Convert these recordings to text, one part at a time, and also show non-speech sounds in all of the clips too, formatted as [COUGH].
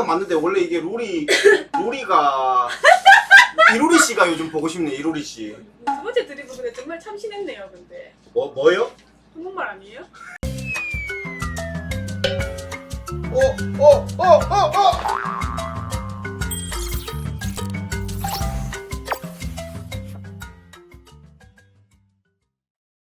맞는 맞는데 원래 이게 룰이 룰이가 이루리 씨가 요즘 보고 싶네 이루리 씨. 두 번째 드리블 근데 정말 참신했네요 근데 뭐 뭐요? 한국말 아니에요? 어, 어, 어.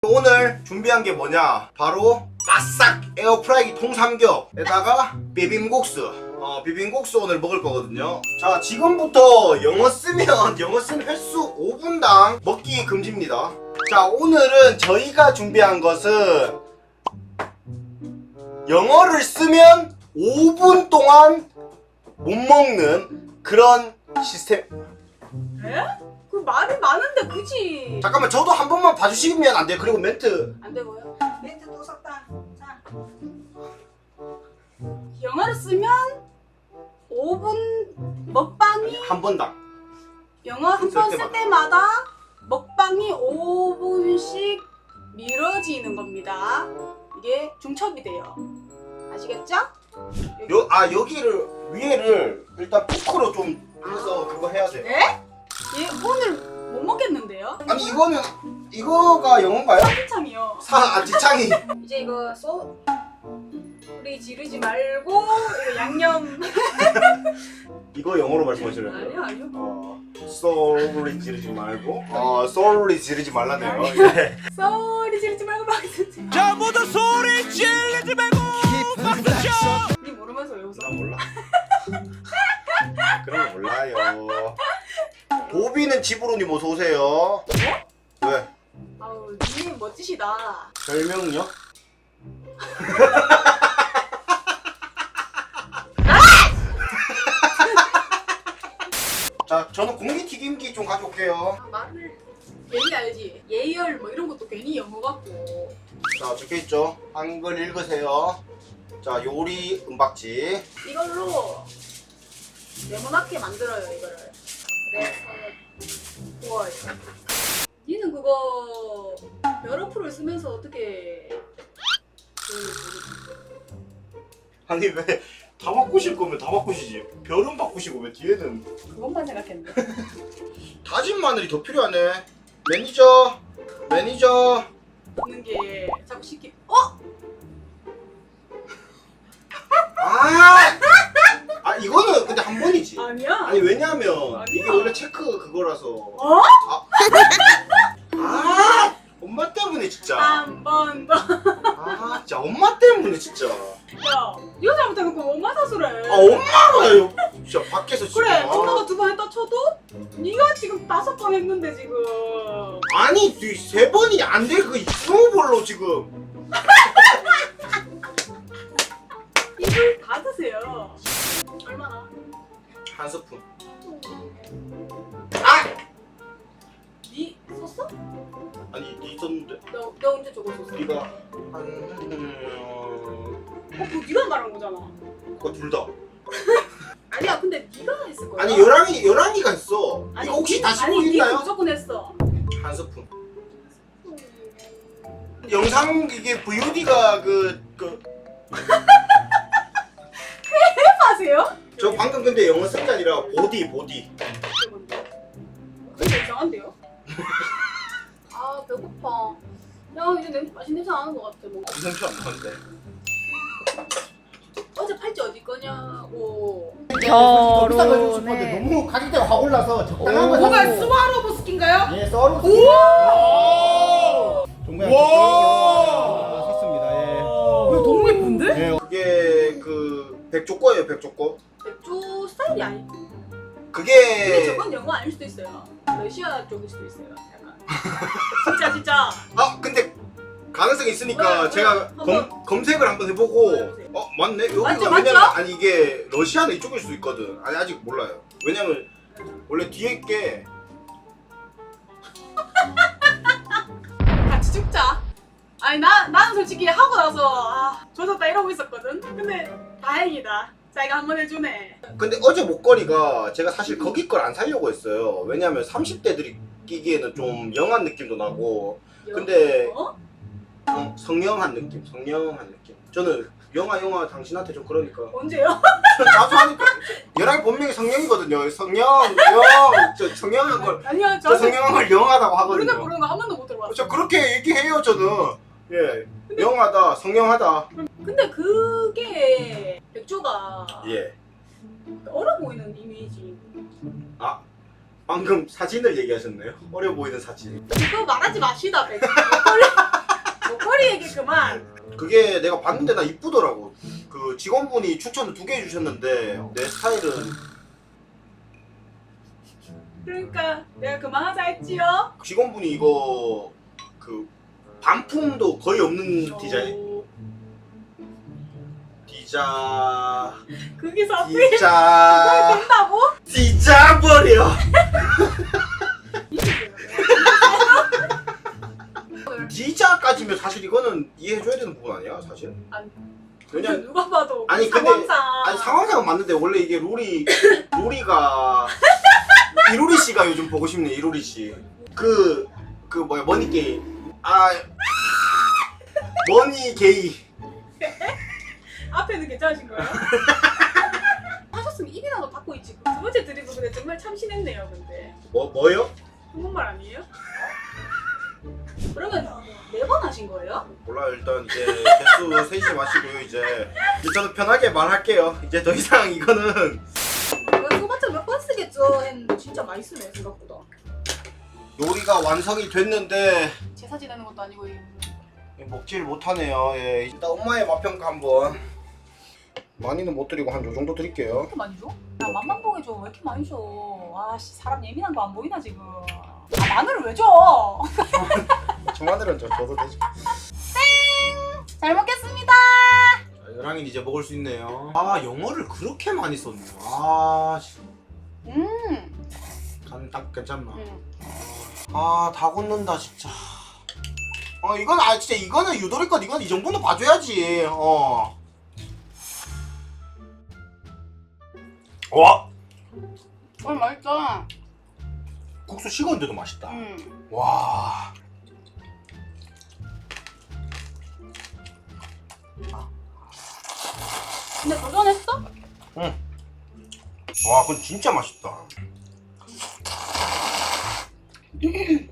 오늘 준비한 게 뭐냐? 바로 바싹 에어프라이기 통삼겹에다가 비빔국수. 어, 비빔국수 오늘 먹을 거거든요. 자, 지금부터 영어 쓰면 [LAUGHS] 영어 쓰는 횟수 5분당 먹기 금지입니다. 자, 오늘은 저희가 준비한 것은 영어를 쓰면 5분 동안 못 먹는 그런 시스템. 에? 그 말이 많은데 굳이 잠깐만, 저도 한 번만 봐주시면 안 돼요? 그리고 멘트. 안 되고요 멘트 또 썼다. 자, 영어를 쓰면 5분 먹방이 한 번당. 영어 한 번쓸 때마다 먹방이 5분씩 미뤄지는 겁니다. 이게 중첩이 돼요. 아시겠죠? 요, 아, 여기를, 위에를 일단 포크로 좀 해서 그거 해야 돼. 네? 얘 오늘 못 먹겠는데요? 아니, 이거는, 이거가 영어인가요? 한창이요. 사, 아, 지창이. 이제 이거 소 우리 지르지 말고 이거 양념 [LAUGHS] 이거 영어로 말씀하시는 거예요? 아니요 아니요. 어, sorry 지르지 말고. 어, sorry 지르지 말라네요. 예. 소리 지르지 말고 박수. 자 모두 소리 지르지 말고 박수 쳐 니 모르면서 왜 웃어? 나 몰라. 그런 거 몰라요. 보비는 집으로님 어서 오세요. 왜? 아우 님 멋지시다. 별명요? [LAUGHS] 적혀 있죠. 한글 읽으세요. 자, 요리 은박지. 이걸로 네모나게 만들어요 이거를. 그래서 구워요. 니는 그거 여러 프로를 쓰면서 어떻게 그 아니 왜 다 바꾸실 거면 다 바꾸시지. 별은 바꾸시고 왜 뒤에는 그것만 생각했는데. [LAUGHS] 다진 마늘이 더 필요하네. 매니저, 매니저. 먹는 게 자꾸 시키. 어? 아, 아 이거는 근데 한 번이지. 아니야. 아니 왜냐면 아니야. 이게 원래 체크 그거라서. 어? 아, 엄마 때문에 진짜. 한 번 더. 아, 진짜 엄마 때문에 진짜. 야, 이거 잘못해놓고 엄마 해. 아 엄마가 요 진짜 밖에서 지금. 그래, 아. 엄마가 두 번 했다 쳐도 네가 지금 다섯 번 했는데 지금. 아니 이세 번이 안 돼. 그 스무 볼로 지금. [LAUGHS] 입을 닫으세요. 얼마나? 한 스푼. 아, 니 썼어? 아니 네 있었는데. 너, 너 언제 저거 썼어? 네가 한 음, 어, 그거 네가 말한 거잖아. 그거 둘 다. [LAUGHS] 아니야, 근데 네가 했을 거야. 아니 열랑이 열랑이가 했어. 아니, 이거 혹시 니- 다시 아니, 네가 있나요? 무조건 했어. 한 스푼. 영상 이게 VOD가 그그 하세요? 저 방금 근데 영어 쓴 게 아니라 보디 보디. 그게 이상한데요? 아, 배고파. 야, 이제 냄, 맛있는 냄새 나는 것 같아. 뭐. 무슨 표안 나는데. 어제 팔찌 어디 거냐고. 결혼에 너무 가격대가 확 올라서 적당한 거 뭐가 사고. 스와로브스키인가요? 예, 썰어. 정말 와! 샀습니다. 예. 이거 너무 예쁜데? 예. 그게 그 백조 거예요 백조 거. 스타일이 아니. 근데 그게 저건 영어 아닐 수도 있어요. 러시아 쪽일 수도 있어요. 약간. [LAUGHS] 진짜 진짜. 아 근데 가능성이 있으니까 왜, 제가 왜? 한번. 검, 검색을 한번 해보고 해보세요. 어 맞네 여기가 맞죠, 왜냐면? 아니 이게 러시아는 이쪽일 수도 있거든 아니 아직 몰라요 왜냐면 원래 뒤에 게 [LAUGHS] 같이 죽자. 아니 나 나는 솔직히 하고 나서 아 조졌다 이러고 있었거든. 근데 다행이다. 자기가 한 번 해주네. 근데 어제 목걸이가 제가 사실 거기 걸안 사려고 했어요 왜냐면 30대들이 끼기에는 좀 영한 느낌도 나고 근데 어? 어, 성령한 느낌 성령한 느낌 저는 영화 영화 당신한테 좀 그러니까 언제요? 전 자주 하니까 열왕이 본명이 성령이거든요. 성령, 영, 저 성령한 걸, 아니요 저 저는 성령한 걸 영하다고 하거든요. 부르는 거 한 번도 못 들어봤어요. 저 그렇게 얘기해요 저는. 예, 영하다, 성령하다. 근데 그게 백조가 예. 어려 보이는 이미지. 방금 사진을 얘기하셨네요. 어려 보이는 사진. 그거 말하지 마시다 백조. [LAUGHS] 목걸이 목걸이 얘기 그만. 그게 내가 봤는데 나 이쁘더라고. 그 직원분이 추천을 두개 해주셨는데 내 스타일은 그러니까 내가 그만하자 했지요. 직원분이 이거 그 반품도 거의 없는 디자인. 어, 디자 거기서 어떻게 디자 [LAUGHS] 된다고? 디자 버려. [LAUGHS] 디자까지면 사실 이거는 이해해줘야 되는 부분 아니야 사실? 아니. 왜냐 누가 봐도 아니, 근데- 상황상 아니 상황상은 맞는데 원래 이게 룰이 룰이가 이루리 씨가 요즘 보고 싶네 이루리 씨. 그 그 뭐야 머니 게임. 아 머니 게이. 앞에는 괜찮으신 거예요? [LAUGHS] 하셨으면 입이라도 닫고 있지. 두 번째 드리블 근데 정말 참신했네요. 근데 뭐 뭐요? 한국말 아니에요? 그러면 네번 하신 거예요? 몰라 일단 이제 개수 [LAUGHS] 세지 마시고요 이제 이제 저는 편하게 말할게요. 이제 더 이상 이거는 그거부터 몇번 쓰겠죠? 했는데 진짜 많이 쓰네 생각보다. 요리가 완성이 됐는데 제사 지내는 것도 아니고 이- 먹지를 못하네요. 예. 일단 엄마의 맛평가 한번. 많이는 못 드리고 한 요 정도 드릴게요. 이렇게 많이 줘? 야 맛만 보게 줘. 왜 이렇게 많이 줘? 아씨 사람 예민한 거 안 보이나 지금? 아 마늘을 왜 줘? [LAUGHS] 저 마늘은 저 줘도 되죠. 잘 먹겠습니다. 여랑이 이제 먹을 수 있네요. 아 영어를 그렇게 많이 썼네요. 아, 씨. 음. 간 딱 괜찮나? 음. 아 다 굳는다 진짜. 어 이건 아 진짜 이거는 유도리 것 이건 이 정도는 봐줘야지. 어. 와 어 맛있다. 국수 식었는데도 맛있다. 음. 와. 근데 도전했어? 와, 그건 진짜 맛있다. [CLEARS THROAT]